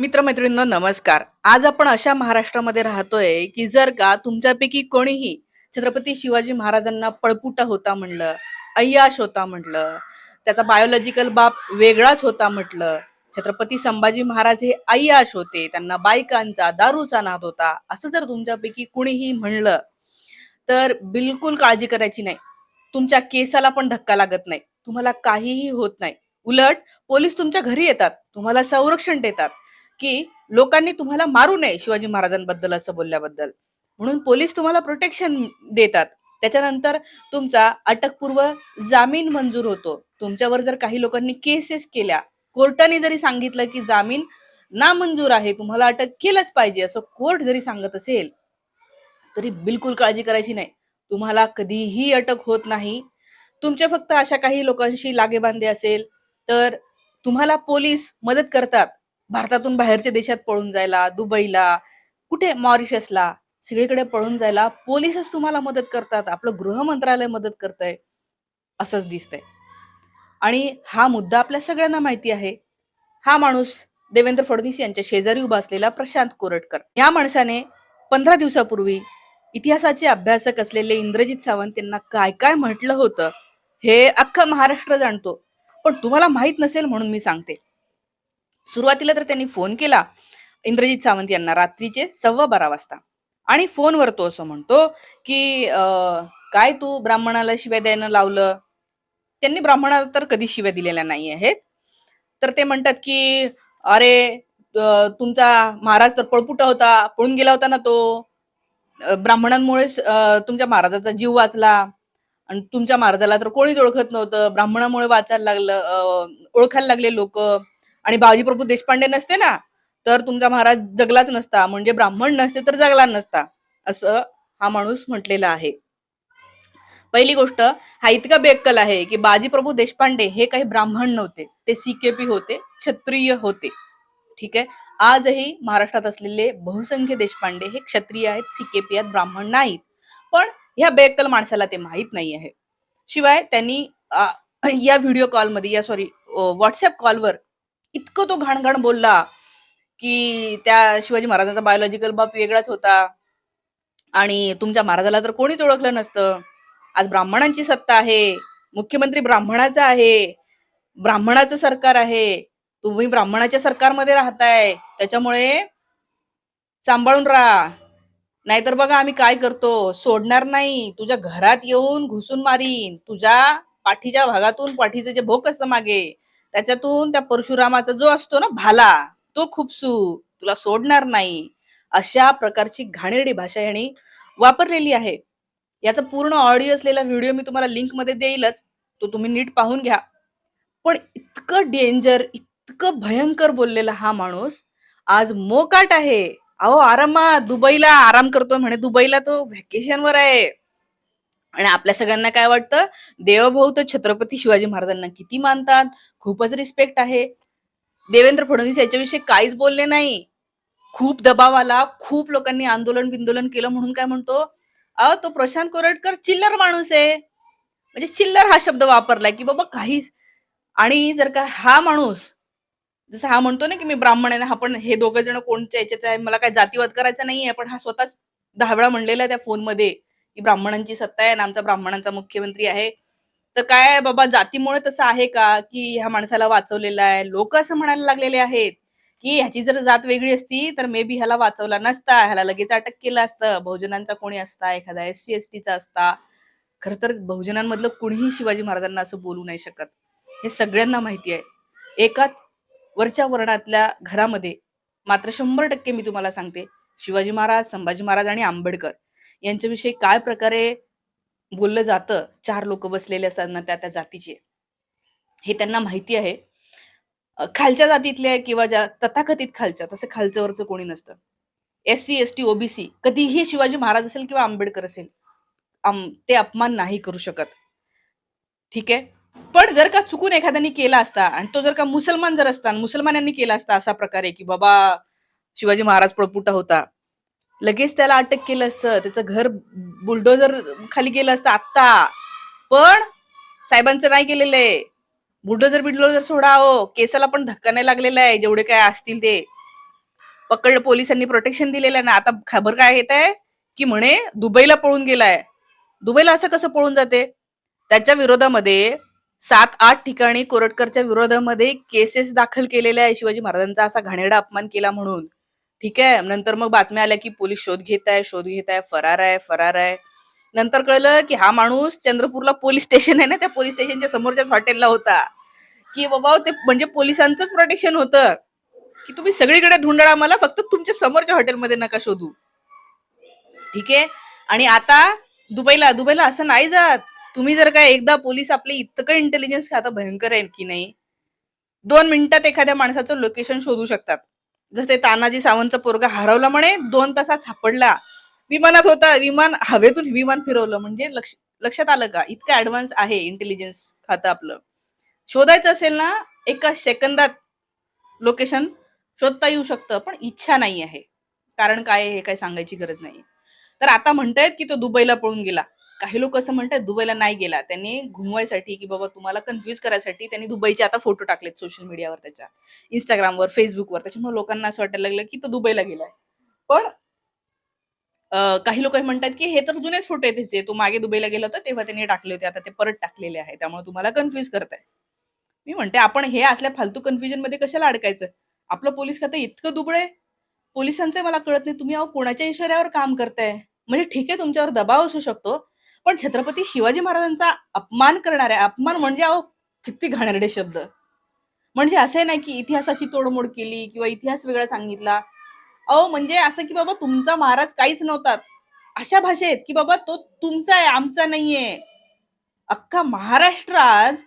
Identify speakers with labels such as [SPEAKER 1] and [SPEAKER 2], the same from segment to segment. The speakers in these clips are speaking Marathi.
[SPEAKER 1] मित्रमैत्रिणींनो नमस्कार. आज आपण अशा महाराष्ट्रामध्ये राहतोय की जर का तुमच्यापैकी कोणीही छत्रपती शिवाजी महाराजांना पळपुटा होता म्हणलं अय्याश होता म्हटलं त्याचा बायोलॉजिकल बाप वेगळाच होता म्हटलं छत्रपती संभाजी महाराज हे अय्याश होते त्यांना बायकांचा दारूचा नाद होता असं जर तुमच्यापैकी कुणीही म्हणलं तर बिलकुल काळजी करायची नाही. तुमच्या केसाला पण धक्का लागत नाही. तुम्हाला काहीही होत नाही. उलट पोलीस तुमच्या घरी येतात. तुम्हाला संरक्षण देतात. की लोकांनी तुम्हाला मारू नये शिवाजी महाराजांबद्दल असं बोलल्याबद्दल. म्हणून पोलीस तुम्हाला प्रोटेक्शन देतात. त्याच्यानंतर तुमचा अटकपूर्व जामीन मंजूर होतो. तुमच्यावर जर काही लोकांनी केसेस केल्या कोर्टाने जरी सांगितलं की जामीन नामंजूर आहे तुम्हाला अटक केलंच पाहिजे असं कोर्ट जरी सांगत असेल तरी बिलकुल काळजी करायची नाही. तुम्हाला कधीही अटक होत नाही. तुमच्या फक्त अशा काही लोकांशी लागेबांधे असेल तर तुम्हाला पोलीस मदत करतात. भारतातून बाहेरच्या देशात पळून जायला दुबईला कुठे मॉरिशसला सगळीकडे पळून जायला पोलीसच तुम्हाला मदत करतात आपलं गृह मंत्रालय मदत करतंय असंच दिसतंय. आणि हा मुद्दा आपल्या सगळ्यांना माहिती आहे. हा माणूस देवेंद्र फडणवीस यांच्या शेजारी उभा असलेला प्रशांत कोरटकर. या माणसाने पंधरा दिवसापूर्वी इतिहासाचे अभ्यासक असलेले इंद्रजित सावंत यांना काय काय म्हटलं होतं हे अख्खं महाराष्ट्र जाणतो. पण तुम्हाला माहीत नसेल म्हणून मी सांगते. सुरुवातीला तर त्यांनी फोन केला इंद्रजित सावंत यांना रात्रीचे सव्वा बारा वाजता. आणि फोनवर तो असं म्हणतो की काय तू ब्राह्मणाला शिव्या द्यायला लावलं? त्यांनी ब्राह्मणाला तर कधी शिव्या दिलेल्या नाही आहेत तर ते म्हणतात की अरे तुमचा महाराज तर पळपुटा होता पळून गेला होता ना तो. ब्राह्मणांमुळे ब्राह्मणांमुळेच तुमच्या महाराजाचा जीव वाचला. आणि तुमच्या महाराजाला तर कोणीच ओळखत नव्हतं. ब्राह्मणामुळे वाचायला लागलं ओळखायला लागले लोक. आणि बाजी प्रभू देशपांडे नसते ना तर तुमचा महाराज जगलाच नसता म्हणजे ब्राह्मण नसते तर जगला नसता असं हा माणूस म्हटलेला आहे. पहिली गोष्ट हा इतका बेक्कल आहे की बाजीप्रभू देशपांडे हे काही ब्राह्मण नव्हते ते सीकेपी होते क्षत्रिय होते. ठीक आहे? आजही महाराष्ट्रात असलेले बहुसंख्य देशपांडे हे क्षत्रिय आहेत सीकेपी आहेत ब्राह्मण नाहीत. पण ह्या बेक्कल माणसाला ते माहीत नाही आहे. शिवाय त्यांनी या व्हिडिओ कॉलमध्ये या सॉरी व्हॉट्सअप कॉलवर इतकं तो घाणघाण बोलला की त्या शिवाजी महाराजांचा बायोलॉजिकल बाप वेगळाच होता. आणि तुमच्या महाराजाला तर कोणीच ओळखलं नसतं. आज ब्राह्मणांची सत्ता आहे. मुख्यमंत्री ब्राह्मणाचा आहे. ब्राह्मणाचं सरकार आहे. तुम्ही ब्राह्मणाच्या सरकारमध्ये राहताय. त्याच्यामुळे सांभाळून राहा. नाहीतर बघा आम्ही काय करतो? सोडणार नाही. तुझ्या घरात येऊन घुसून मारीन. तुझ्या पाठीच्या भागातून पाठीचं जे भोक असतं मागे. त्याच्यातून त्या परशुरामाचा जो असतो ना भाला तो खुपसू तुला सोडणार नाही. अशा प्रकारची घाणेरडी भाषा यांनी वापरलेली आहे. याचा पूर्ण ऑडिओ असलेला व्हिडिओ मी तुम्हाला लिंकमध्ये देईलच. तो तुम्ही नीट पाहून घ्या. पण इतकं डेंजर इतकं भयंकर बोललेला हा माणूस आज मोकाट आहे. अहो आरामात दुबईला आराम करतो म्हणे. दुबईला तो व्हॅकेशनवर आहे. आणि आपल्या सगळ्यांना काय वाटतं? देवभाऊ तर छत्रपती शिवाजी महाराजांना किती मानतात? खूपच रिस्पेक्ट आहे. देवेंद्र फडणवीस याच्याविषयी काहीच बोलले नाही. खूप दबाव आला. खूप लोकांनी आंदोलन बिंदोलन केलं म्हणून काय म्हणतो? अहो तो प्रशांत कोरडकर चिल्लर माणूस आहे. म्हणजे चिल्लर हा शब्द वापरलाय की बाबा काहीच. आणि जर का हा माणूस जसं हा म्हणतो ना की मी ब्राह्मण आहे ना हा पण हे दोघं जण कोणत्या याच्यात आहे? मला काय जातीवाद करायचा नाहीये पण हा स्वतःच दहा वेळा म्हणलेला आहे त्या फोनमध्ये. की ब्राह्मणांची सत्ता आहे आणि आमचा ब्राह्मणांचा मुख्यमंत्री आहे. तर काय बाबा जातीमुळे तसं आहे का की ह्या माणसाला वाचवलेलं आहे? लोक असं म्हणायला लागलेले आहेत की ह्याची जर जात वेगळी असती तर मे बी ह्याला वाचवला नसता. ह्याला लगेच अटक केलं असतं. बहुजनांचा कोणी असता? एखादा एस सी एस टीचा असता? खर तर बहुजनांमधलं कुणीही शिवाजी महाराजांना असं बोलू नाही शकत. हे सगळ्यांना माहिती आहे. एकाच वरच्या वर्णातल्या घरामध्ये मात्र शंभर टक्के मी तुम्हाला सांगते शिवाजी महाराज संभाजी महाराज आणि आंबेडकर यांच्याविषयी काय प्रकारे बोललं जातं? चार लोक बसलेले असतात ना त्या त्या जातीचे. हे त्यांना माहिती आहे. खालच्या जातीतल्या किंवा ज्या तथाकथित खालच्या तसं खालच्यावरचं वरचं कोणी नसतं. S C S T OBC कधीही शिवाजी महाराज असेल किंवा आंबेडकर असेल ते अपमान नाही करू शकत. ठीक आहे? पण जर का चुकून एखाद्याने केला असता आणि तो जर का मुसलमान जर असता मुसलमानांनी केला असता असा प्रकारे की बाबा शिवाजी महाराज प्रपुटा होता लगेच त्याला अटक केलं असतं. त्याचं घर बुलडोजर खाली गेलं असतं आत्ता. पण साहेबांचं नाही केलेलं आहे. बुलडोजर बिल्डोजर सोडा हो. केसाला पण धक्का नाही लागलेला आहे. जेवढे काय असतील ते. पकड पोलिसांनी प्रोटेक्शन दिलेलं आहे ना. आता खबर काय येत आहे? की म्हणे दुबईला पळून गेलाय. दुबईला असं कसं पळून जाते? त्याच्या विरोधामध्ये सात आठ ठिकाणी कोरटकरच्या विरोधामध्ये केसेस दाखल केलेल्या आहे शिवाजी महाराजांचा असा घाणेरडा अपमान केला म्हणून. ठीक आहे? नंतर मग बातम्या आल्या की पोलीस शोध घेत आहे शोध घेत आहे फरार आहे फरार आहे. नंतर कळलं की हा माणूस चंद्रपूरला पोलीस स्टेशन आहे ना त्या पोलीस स्टेशनच्या समोरच्याच हॉटेलला होता. की बाबा ते म्हणजे पोलिसांचंच प्रोटेक्शन होतं. की तुम्ही सगळीकडे धुंडळा मला फक्त तुमच्या समोरच्या हॉटेलमध्ये नका शोधू. ठीक आहे? आणि आता दुबईला दुबईला असं नाही जात. तुम्ही जर काय एकदा पोलीस आपले इतकं इंटेलिजन्स खातं भयंकर आहे की नाही? दोन मिनिटात एखाद्या माणसाचं लोकेशन शोधू शकतात. जर ते तानाजी सावंतचा पोरगा हरवला म्हणे दोन तासात सापडला. विमानात होता विमान हवेतून विमान फिरवलं. म्हणजे लक्ष लक्षात आलं का? इतकं ऍडव्हान्स आहे इंटेलिजन्स खातं आपलं. शोधायचं असेल ना एका सेकंदात लोकेशन शोधता येऊ शकतं पण इच्छा नाही आहे कारण काय हे काय सांगायची गरज नाही तर आता म्हणतायत की तो दुबईला पळून गेला. काही लोक असं म्हणतात दुबईला नाही गेला. त्यांनी घुमवायसाठी की बाबा तुम्हाला कन्फ्युज करायसाठी त्यांनी दुबईचे आता फोटो टाकलेत सोशल मीडियावर त्याच्या. इंस्टाग्रामवर फेसबुकवर त्याच्यामुळे लोकांना असं वाटायला लागलं की तो दुबईला गेलाय. पण काही लोक म्हणतात की हे तर जुनेच फोटो आहेत त्याचे. तो मागे दुबईला गेला होता तेव्हा त्यांनी टाकले होते. आता ते परत टाकलेले आहे त्यामुळे तुम्हाला कन्फ्युज करताय. मी म्हणते आपण हे असल्या फालतू कन्फ्युजनमध्ये कशाला अडकायचं? आपलं पोलीस खातं इतकं दुबळ. आहे पोलिसांचं मला कळत नाही तुम्ही अहो कोणाच्या इशाऱ्यावर काम करताय? म्हणजे ठीक आहे तुमच्यावर दबाव असू शकतो. पण छत्रपती शिवाजी महाराजांचा अपमान करणाऱ्या अपमान म्हणजे अहो किती घाणेरडे शब्द. म्हणजे असं नाही की इतिहासाची तोडमोड केली किंवा इतिहास वेगळा सांगितला. अहो म्हणजे असं की बाबा तुमचा महाराज काहीच नव्हता. अशा भाषेत की बाबा तो तुमचा आहे आमचा नाहीये. अख्खा महाराष्ट्र आज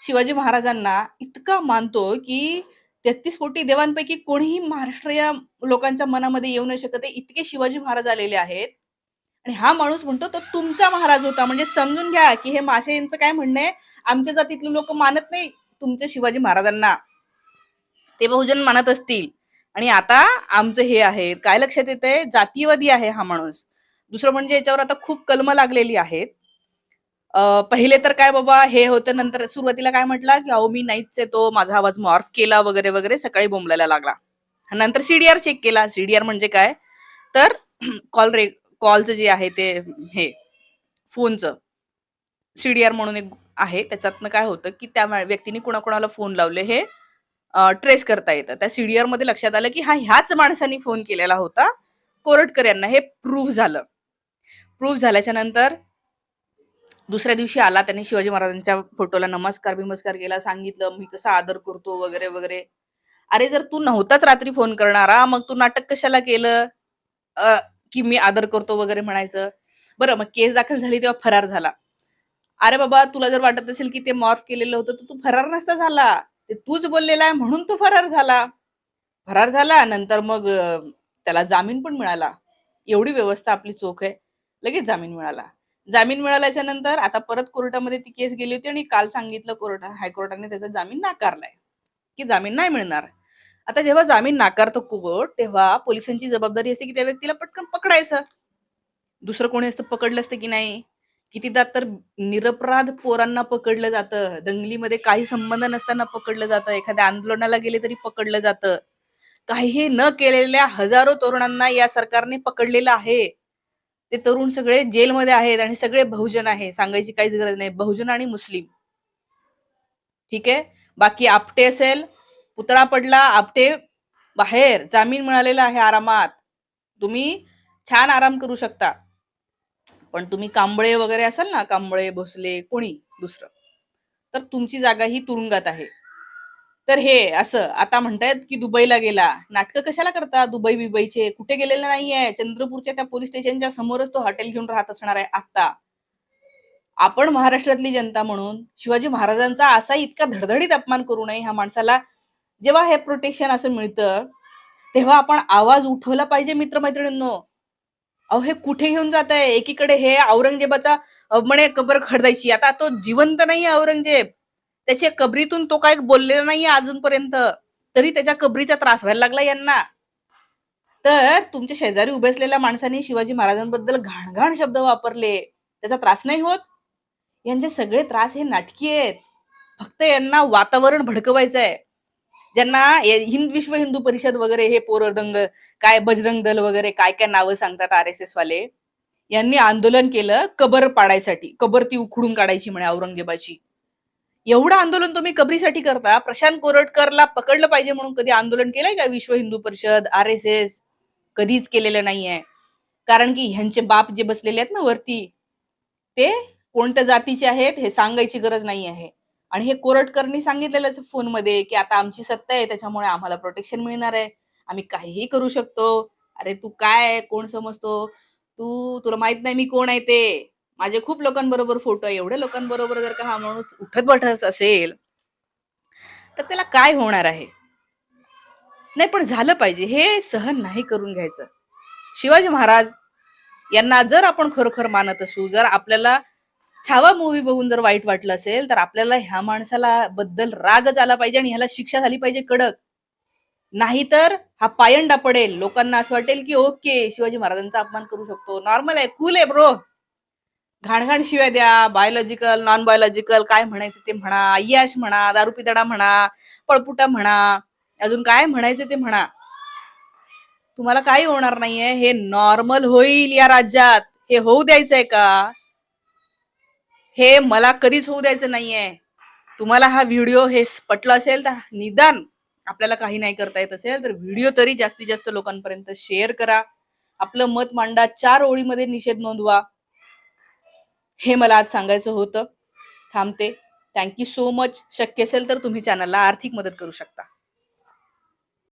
[SPEAKER 1] शिवाजी महाराजांना इतका मानतो की तेहतीस कोटी देवांपैकी कोणीही महाराष्ट्र या लोकांच्या मनामध्ये येऊ नाही शकत इतके शिवाजी महाराज आलेले आहेत. आणि हा माणूस म्हणतो तो तुमचा महाराज होता. म्हणजे समजून घ्या की हे माशे यांचं काय म्हणणं आहे? आमच्या जातीतले लोक मानत नाही तुमच्या शिवाजी महाराजांना. ते बहुजन मानत असतील. आणि आता आमचं हे आहे. काय लक्षात येतंय? जातीयवादी आहे हा माणूस. दुसरं म्हणजे याच्यावर आता खूप कलम लागलेली आहेत. पहिले तर काय बाबा हे होतं नंतर सुरुवातीला काय म्हटला की अहो मी नाहीच आहे तो. माझा आवाज मॉर्फ केला वगैरे वगैरे सकाळी बोंबलायला लागला. नंतर सीडीआर चेक केला. सीडीआर म्हणजे काय? तर कॉल रे कॉलचं जे आहे ते हे फोनचं सीडीआर म्हणून एक आहे. त्याच्यातनं काय होतं की त्या व्यक्तीने कुणाकुणाला फोन लावले हे ट्रेस करता येतं. त्या सीडीआरमध्ये लक्षात आलं की हा ह्याच माणसाने फोन केलेला होता. कोरटकर यांना हे प्रूव्ह झालं. प्रूव्ह झाल्याच्यानंतर दुसऱ्या दिवशी आला त्यांनी शिवाजी महाराजांच्या फोटोला नमस्कार बिमस्कार केला सांगितलं मी कसा आदर करतो वगैरे वगैरे. अरे जर तू नव्हताच रात्री फोन करणारा मग तू नाटक कशाला केलं? अ, की मी आदर करतो वगैरे म्हणायचं. बरं मग केस दाखल झाली तेव्हा फरार झाला. अरे बाबा तुला जर वाटत असेल की ते मॉर्फ केलेलं होतं तर तू फरार नसता झाला. ते तूच बोललेला आहे म्हणून तो फरार झाला. फरार झाला नंतर मग त्याला जामीन पण मिळाला. एवढी व्यवस्था आपली चोख आहे. लगेच जामीन मिळाला. जामीन मिळाल्याच्या नंतर आता परत कोर्टामध्ये ती केस गेली होती आणि काल सांगितलं कोर्ट हायकोर्टाने त्याचा जामीन नाकारलाय. की जामीन नाही मिळणार. आता जेव्हा जामीन नाकारतो कोर्ट तेव्हा पोलिसांची जबाबदारी असते की त्या व्यक्तीला पटकन पकडायचं. दुसरं कोणी असतं पकडलं असतं की नाही? कितीदा तर निरपराध पोरांना पकडलं जातं. दंगलीमध्ये काही संबंध नसताना पकडलं जातं. एखाद्या आंदोलनाला गेले तरी पकडलं जातं. काही न केलेल्या हजारो तरुणांना या सरकारने पकडलेलं आहे. ते तरुण सगळे जेलमध्ये आहेत आणि सगळे बहुजन आहे. सांगायची काहीच गरज नाही. बहुजन आणि मुस्लिम. ठीक आहे? बाकी आपटे असेल पुतळा पडला आपटे बाहेर. जामीन मिळालेला आहे आरामात. तुम्ही छान आराम करू शकता. पण तुम्ही कांबळे वगैरे असाल ना कांबळे भोसले कोणी दुसरं तर तुमची जागा ही तुरुंगात आहे. तर हे असं आता म्हणतायत की दुबईला गेला. नाटकं कशाला करता? दुबई बिबईचे. कुठे गेलेले नाहीये. चंद्रपूरच्या त्या पोलीस स्टेशनच्या समोरच तो हॉटेल घेऊन राहत असणार आहे आता आपण महाराष्ट्रातली जनता म्हणून शिवाजी महाराजांचा असा इतका धडधडीत अपमान करू नये ह्या माणसाला जेव्हा हे प्रोटेक्शन असं मिळतं तेव्हा आपण आवाज उठवला पाहिजे मित्रमैत्रिणींनो. अहो हे कुठे घेऊन जात आहे एकीकडे हे औरंगजेबाचा म्हणे कबर खडदायची. आता तो जिवंत नाहीये औरंगजेब. त्याच्या कबरीतून तो काय बोललेला नाहीये अजूनपर्यंत. तरी त्याच्या कबरीचा त्रास व्हायला लागला यांना. तर तुमच्या शेजारी उभे असलेल्या माणसाने शिवाजी महाराजांबद्दल घाणघाण शब्द वापरले. त्याचा त्रास नाही होत. यांचे सगळे त्रास हे नाटकी आहेत. फक्त यांना वातावरण भडकवायचं आहे ज्यांना हिंद विश्व हिंदू परिषद वगैरे हे पोरदंग काय बजरंग दल वगैरे काय काय नावं सांगतात आर एस एस वाले यांनी आंदोलन केलं कबर पाडायसाठी. कबर ती उखडून काढायची म्हणे औरंगजेबाची. एवढं आंदोलन तुम्ही कबरीसाठी करता. प्रशांत कोरटकरला पकडलं पाहिजे म्हणून कधी आंदोलन केलंय का विश्व Hindu Parishad R S S कधीच केलेलं नाहीये. कारण की ह्यांचे बाप जे बसलेले आहेत ना वरती ते कोणत्या जातीचे आहेत हे सांगायची गरज नाही आहे आणि हे कोरटकरनी सांगितलेलंच फोनमध्ये की आता आमची सत्ता आहे त्याच्यामुळे आम्हाला प्रोटेक्शन मिळणार आहे. आम्ही काहीही करू शकतो. अरे तू काय कोण समजतो? तू तुला माहीत नाही मी कोण आहे ते. माझे खूप लोकांबरोबर फोटो आहे. एवढ्या लोकांबरोबर जर का हा माणूस उठत बठत असेल तर त्याला काय होणार आहे? नाही पण झालं पाहिजे. हे सहन नाही करून घ्यायचं. शिवाजी महाराज यांना जर आपण खरोखर मानत असू जर आपल्याला छावा मूवी बघून जर वाईट वाटलं असेल तर आपल्याला ह्या माणसाला बद्दल रागच आला पाहिजे आणि ह्याला शिक्षा झाली पाहिजे कडक. नाहीतर हा पायंडा पडेल. लोकांना असं वाटेल की ओके शिवाजी महाराजांचा अपमान करू शकतो. नॉर्मल आहे कूल आहे ब्रो घाणघाण शिवाय द्या. बायोलॉजिकल नॉन बायोलॉजिकल काय म्हणायचं ते म्हणा. अय्याश म्हणा दारू पितडा म्हणा पळपुटा म्हणा अजून काय म्हणायचं ते म्हणा. तुम्हाला काही होणार नाहीये. हे नॉर्मल होईल या राज्यात. हे होऊ द्यायचंय का? हे मला कधीच होऊ द्यायचं नाहीये. तुम्हाला हा व्हिडिओ हे पटलं असेल तर निदान आपल्याला काही नाही करता येत असेल तर व्हिडिओ तरी जास्तीत जास्त लोकांपर्यंत शेअर करा. आपलं मत मांडा चार ओळीमध्ये निषेध नोंदवा. हे मला आज सांगायचं होतं. थांबते. थँक्यू सो मच शक्य असेल तर तुम्ही चॅनलला आर्थिक मदत करू शकता.